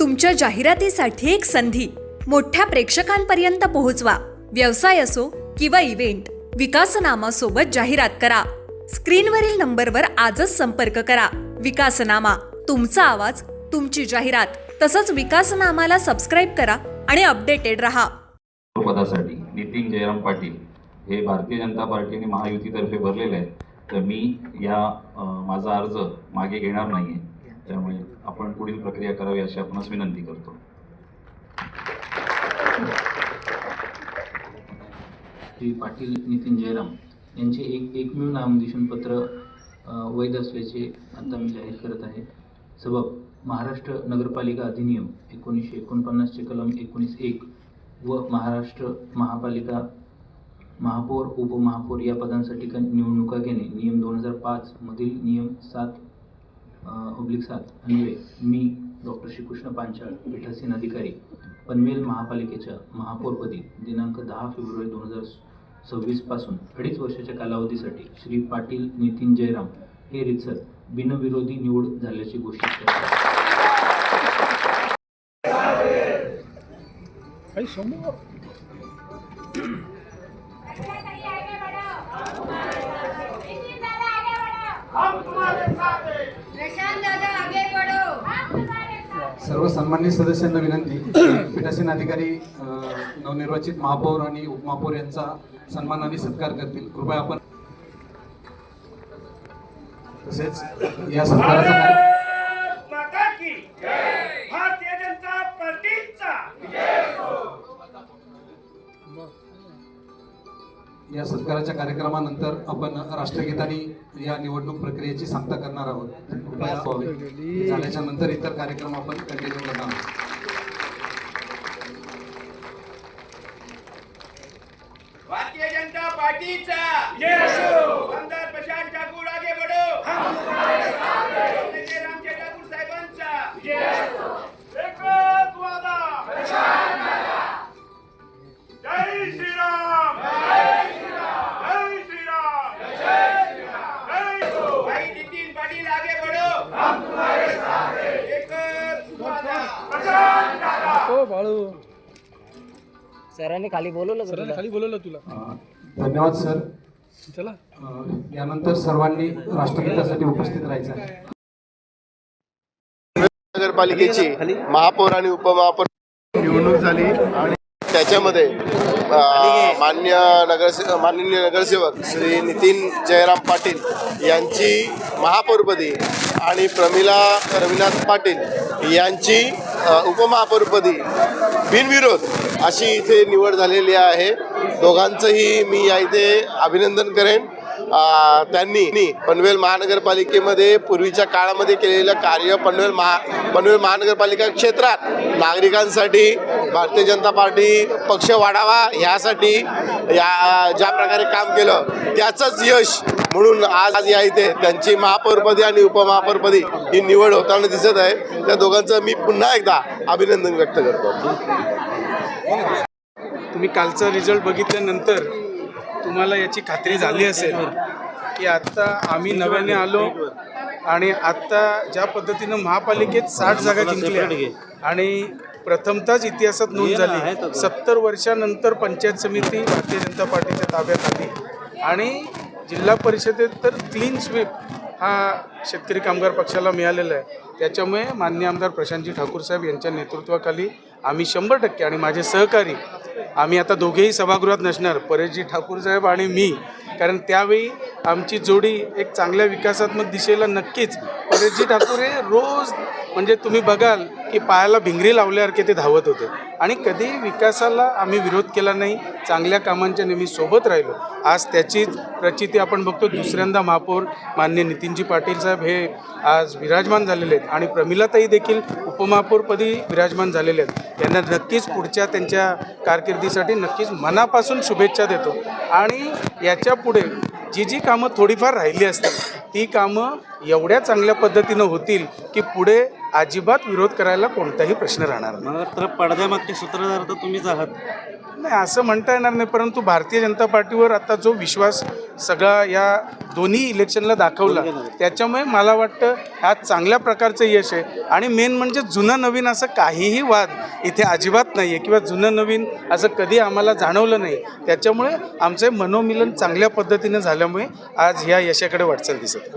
तुमच्या जाहिरातीसाठी एक संधी. मोठ्या प्रेक्षकांपर्यंत पोहोचवा. व्यवसाय असो किंवा इव्हेंट विकासनामा सोबत जाहिरात करा. स्क्रीनवरील नंबरवर आजच संपर्क करा. विकासनामा तुमचा आवाज तुमची जाहिरात तसंच विकासनामाला सबस्क्राईब करा आणि अपडेटेड रहा. पदासाठी नितीन जयराम पाटील हे भारतीय जनता पार्टीने महायुतीतर्फे भरलेले आहेत. तर मी या माझा अर्ज मागे घेणार नाही आहे त्यामुळे आपण पुढील प्रक्रिया करावी अशी आपणास विनंती करतो. श्री पाटील नितीन जयराम यांचे एक एकमेव नामनिर्देशन पत्र वैध असल्याचे आता मी जाहीर करत आहे. सबब महाराष्ट्र नगरपालिका अधिनियम एकोणीसशे एकोणपन्नासचे कलम एकोणीस एक व महाराष्ट्र महापालिका महापौर उपमहापौर या पदांसाठी निवडणुका घेणे नियम दोन हजार पाचमधील नियम सात ऑब्लिक सात अन्वये मी डॉक्टर श्रीकृष्ण पांचाळ पीठासीन अधिकारी पनवेल महापालिकेच्या महापौरपदी दिनांक दहा फेब्रुवारी दोन हजार सव्वीसपासून अडीच वर्षाच्या कालावधीसाठी श्री पाटील नितीन जयराम हे रितसर बिनविरोधी निवड झाल्याची घोषित करतो प्रशांत दादा आगे बढ़ो सर्व सन्मान्य सदस्यांना विनंती. पीठासीन अधिकारी नवनिर्वाचित महापौर आणि उपमहापौर यांचा सन्मान आणि सत्कार करतील. कृपया आपण तसेच या सत्काराचा या सत्काराच्या कार्यक्रमानंतर आपण राष्ट्रगीताने या निवडणूक प्रक्रियेची सांगता करणार आहोत. कृपया. झाल्याच्यानंतर इतर कार्यक्रम आपण कंटिन्यू करणार आहोत. भारतीय जनता पार्टीचा आमदार प्रशांत ठाकूर आगे बढ़ो। प्रशांत दादा सरांनी खाली बोलवलं तुला? खाली बोलवलं तुला. धन्यवाद सर. चला. यानंतर सर्वांनी राष्ट्रगीतासाठी उपस्थित राहायचं आहे. नगरपालिकेची महापौर आणि उपमहापौर निवडणूक झाली आणि त्याच्यामध्ये मान्य नगरसे माननीय नगरसेवक श्री नितीन जयराम पाटील यांची महापौरपदी आणि प्रमिला रविनाथ पाटील यांची उपमहापौरपदी बिनविरोध अशी इथे निवड झालेली आहे. दोघांचंही मी या इथे अभिनंदन करेन. त्यांनी पनवेल महानगरपालिकेमध्ये पूर्वीच्या काळामध्ये केलेलं कार्य पनवेल महा पनवेल महानगरपालिका क्षेत्रात नागरिकांसाठी भारतीय जनता पार्टी पक्ष वाढावा ह्यासाठी या ज्या प्रकारे काम केलं त्याचंच यश म्हणून आज आज या इथे त्यांची महापौरपदी आणि उपमहापौरपदी ही निवड होताना दिसत आहे. त्या दोघांचं मी पुन्हा एकदा अभिनंदन व्यक्त करतो. तुम्ही कालचा रिझल्ट बघितल्यानंतर तुम्हाला याची खात्री झाली असेल की आत्ता आम्ही नव्याने आलो आणि आत्ता ज्या पद्धतीनं महापालिकेत साठ जागा जिंकल्या आणि प्रथमताच इतिहासात नोंद झाली. सत्तर वर्षानंतर पंचायत समिती भारतीय जनता पार्टीच्या ताब्यात आली. आणि जिल्हा परिषदेत तर क्लीन स्वीप हा शेतकरी कामगार पक्षाला मिळालेला आहे. त्याच्यामुळे मान्य आमदार प्रशांतजी ठाकूर साहेब यांच्या नेतृत्वाखाली आम्ही शंभर टक्के आणि माझे सहकारी आम्ही आता दोघेही सभागृहात नसणार परेशजी ठाकूर साहेब आणि मी. कारण त्यावेळी आमची जोडी एक चांगल्या विकासात्मक दिशेला नक्कीच परेशजी ठाकूर हे रोज म्हणजे तुम्ही बघाल की पायाला भिंगरी लावल्यासारखे ते धावत होते. आणि कधीही विकासाला आम्ही विरोध केला नाही चांगल्या कामांच्या नेहमी सोबत राहिलो. आज त्याचीच प्रचिती आपण बघतो दुसऱ्यांदा महापौर मान्य नितीनजी पाटील साहेब हे आज विराजमान झालेले आहेत. आणि प्रमिलाताई देखील उपमहापौरपदी विराजमान झालेले आहेत. यांना नक्कीच पुढच्या त्यांच्या कारकिर्दीसाठी नक्कीच मनापासून शुभेच्छा देतो. आणि याच्यापुढे जी जी कामं थोडीफार राहिली असतात ती कामं एवढ्या चांगल्या पद्धतीनं होतील की पुढे अजिबात विरोध करायला कोणताही प्रश्न राहणार नाही. पडद्यामागचे सूत्रधार तर तुम्हीच आहात. नाही असं म्हणता येणार नाही परंतु भारतीय जनता पार्टीवर आता जो विश्वास सगळा या दोन्ही इलेक्शनला दाखवला त्याच्यामुळे मला वाटतं ह्या चांगल्या प्रकारचं यश आहे. आणि मेन म्हणजे जुनं नवीन असं काहीही वाद इथे अजिबात नाही आहे किंवा जुनं नवीन असं कधी आम्हाला जाणवलं नाही. त्याच्यामुळे आमचं हे मनोमिलन चांगल्या पद्धतीनं झाल्यामुळे आज ह्या यशाकडे वाटचाल दिसत.